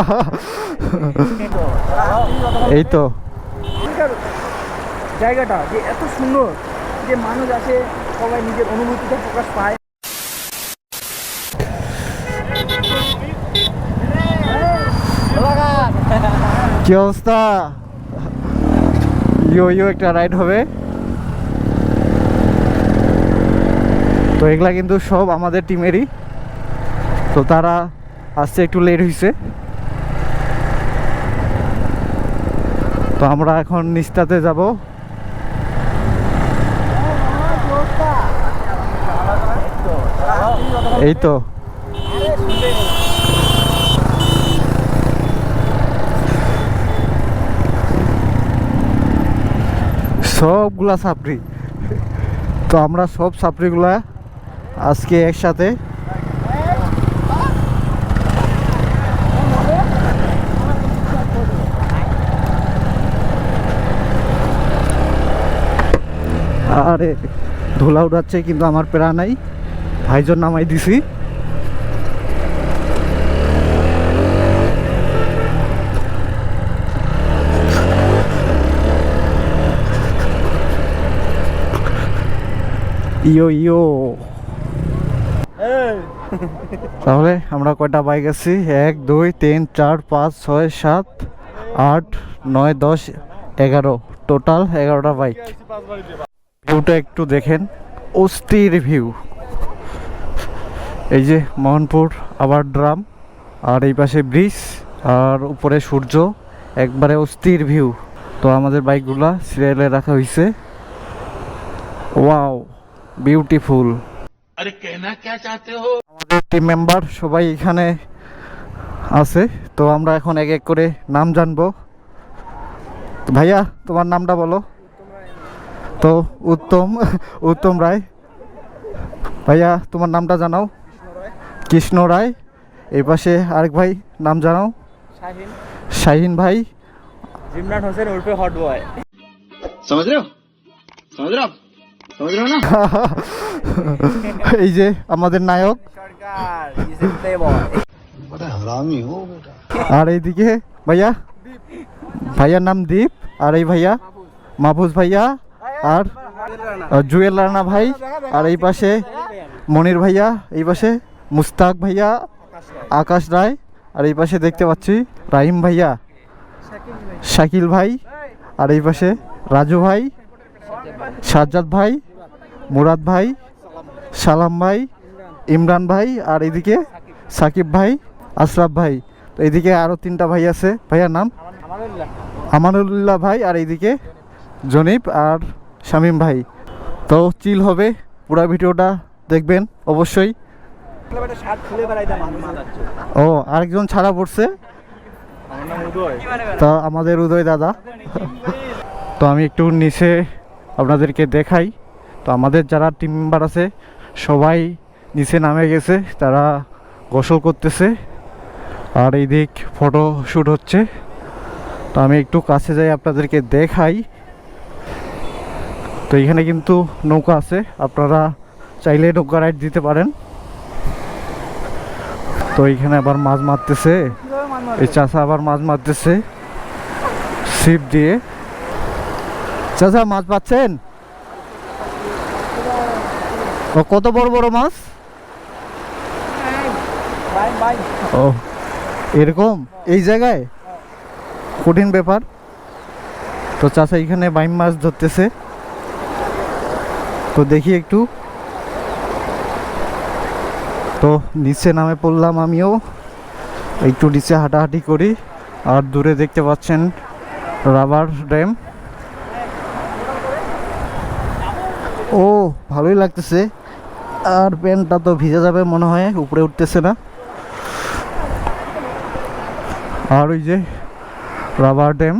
এই তো। জায়গাটা যে এত সুন্দর যে মানুষ আসে সবাই নিজের অনুভূতিটা প্রকাশ পায়। কি অবস্থা? ইয়ো ইয়ো একটা রাইড হবে। তো এগুলা কিন্তু সব আমাদের টিমেরই তো তারা আসতে একটু লেট হয়েছে তো আমরা এখন নিস্তাতে যাব। এই তো। সবগুলা সাপড়ি তো আমরা সব সাপড়িগুলা আজকে একসাথে আরে ধুলা উড়াচ্ছে কিন্তু আমার পেরা নাই। ভাইজন নামাই দিছি। ইয়ো ইয়ো। তাহলে আমরা কয়টা বাইক আছি এক দুই তিন চার পাঁচ ছয় সাত আট নয় দশ এগারো। টোটাল এগারোটা বাইক ভিউটা একটু দেখেন। অস্থির ভিউ। এই যে মোহনপুর আবার ড্রাম আর এই পাশে ব্রিজ আর উপরে সূর্য একবারে অস্থির ভিউ। তো আমাদের বাইকগুলা সিরিয়ালে রাখা হয়েছে ওয়াও বিউটিফুল। কেনা আমাদের টিম মেম্বার সবাই এখানে আছে। তো আমরা এখন এক এক করে নাম জানব। ভাইয়া তোমার নামটা বলো। তো উত্তম উত্তম রায়। ভাইয়া তোমার নামটা জানাও। কৃষ্ণ রায়। এই পাশে আরেক ভাই নাম জানাও। শাহিন। ভাই। Jimran Hossain hot boy. এই যে আমাদের নায়ক। আর এইদিকে ভাইয়া ভাইয়ার নাম দীপ। আর এই ভাইয়া মাহফুজ ভাইয়া। আর জুয়েল রানা ভাই, আর এই পাশে মনির ভাইয়া, এই পাশে মুস্তাক ভাইয়া, আকাশ রায়, আর এই পাশে দেখতে পাচ্ছি রাহিম ভাইয়া, শাকিল ভাই, আর এই পাশে রাজু ভাই, সাজ্জাদ ভাই, মুরাদ ভাই, সালাম ভাই, ইমরান ভাই, আর এদিকে সাকিব ভাই, আশরাফ ভাই। তো এদিকে আরও তিনটা ভাই আছে। ভাইয়ার নাম? আমানুল্লাহ। ভাই, আর এইদিকে জনিব আর শামীম ভাই। তো চিল হবে, পুরো ভিডিওটা দেখবেন অবশ্যই। ও, আরেকজন ছাড়া পড়ছে। তো আমাদের উদয় দাদা। তো আমি একটু নিচে আপনাদেরকে দেখাই। তো আমাদের যারা টিম মেম্বার আছে, সবাই নিচে নামে গেছে, তারা গোসল করতেছে। আর এই দিক ফটো শ্যুট হচ্ছে। তো আমি একটু কাছে যাই আপনাদেরকে দেখাই। তো এখানে কিন্তু নৌকা আছে। আপনারা চাইলে নৌকা রাইড দিতে পারেন। তো এখানে আবার মাছ মারতেছে। এই চাষা আবার মাছ মারতেছে। ছিপ দিয়ে। চাষা, মাছ পাচ্ছেন? কত বড় বড় মাছ? ও, এরকম? এই জায়গায়? কঠিন ব্যাপার। তো চাষা এখানে বাইম মাছ ধরতেছে। তো দেখি একটু। তো নিচে নামে পড়লাম আমিও। একটু নিচে হাঁটাহাঁটি করি। আর দূরে দেখতে পাচ্ছেন রাবার ড্যাম। ও, ভালোই লাগতেছে। আর প্যান্টটা তো ভিজে যাবে মনে হয়, উপরে উঠতেছে না। আর ওই যে রাবার ড্যাম।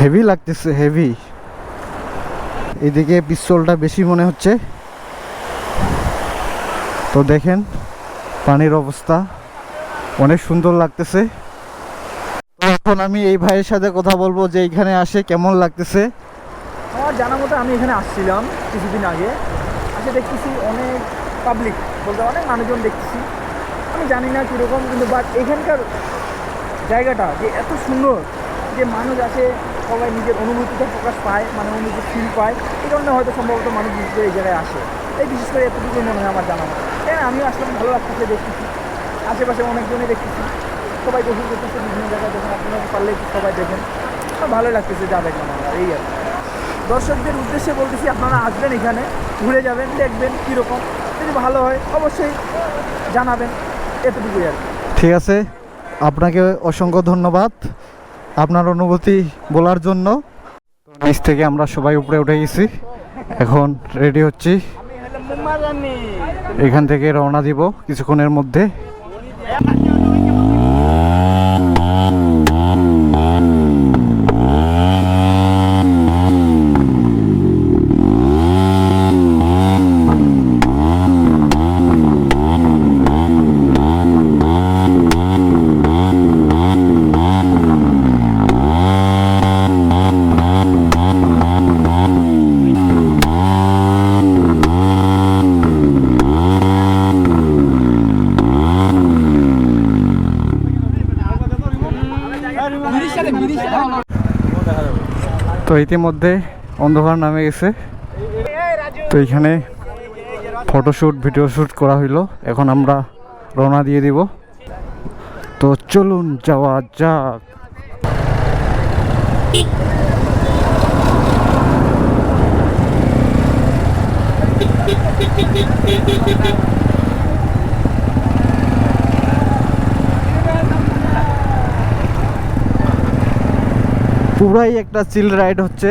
হেভি লাগতেছে হেভি এদিকে পিস্তলটা বেশি মনে হচ্ছে। তো দেখেন, পানির অবস্থা অনেক সুন্দর লাগতেছে। এখন আমি এই ভাইয়ের সাথে কথা বলব যে এখানে আসে, কেমন লাগতেছে? আমার জানা মতো আমি এখানে আসছিলাম কিছুদিন আগে। আসে দেখতেছি অনেক পাবলিক বলতে অনেক মানুষজন দেখতেছি। আমি জানি না কীরকম, কিন্তু বাট এখানকার জায়গাটা যে এত সুন্দর, যে মানুষ আসে সবাই নিজের অনুভূতিটা প্রকাশ পায় মানে অনুভূতি ফিল পায়। এই কারণে হয়তো সম্ভবত মানুষ করে এই জায়গায় আসে। এই বিশেষ করে এতটুকু মনে হয় আমার জানা। হ্যাঁ আমিও আসলাম ভালো লাগতেছে, দেখতেছি। আশেপাশে অনেকজনই দেখতেছি। সবাই গোসল করতেছে বিভিন্ন জায়গায়, যখন আপনারা পারলে সবাই দেখেন। ভালো লাগতেছে, যা দেখলাম আমরা, এই আর। দর্শকদের উদ্দেশ্যে বলতেছি, আপনারা আসবেন এখানে, ঘুরে যাবেন, দেখবেন কীরকম যদি ভালো হয়, অবশ্যই জানাবেন। এতটুকুই আর ঠিক আছে। আপনাকে অসংখ্য ধন্যবাদ। আপনার অনুভূতি বলার জন্য। নিচ থেকে আমরা সবাই উপরে উঠে গেছি। এখন রেডি হচ্ছি। এখান থেকে রওনা দিব কিছুক্ষণের মধ্যে। তো ইতিমধ্যে অন্ধকার নামে গেছে। তো এখানে ফটোশ্যুট ভিডিও শ্যুট করা হইল। এখন আমরা রওনা দিয়ে দিব। তো চলুন যাওয়া যাক। পুরাই একটা চিল রাইড হচ্ছে।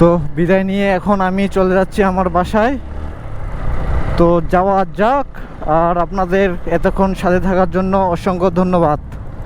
তো বিদায় নিয়ে এখন আমি চলে যাচ্ছি আমার বাসায়। তো যাওয়া যাক, আর আপনাদের এতক্ষণ সাথে থাকার জন্য অসংখ্য ধন্যবাদ।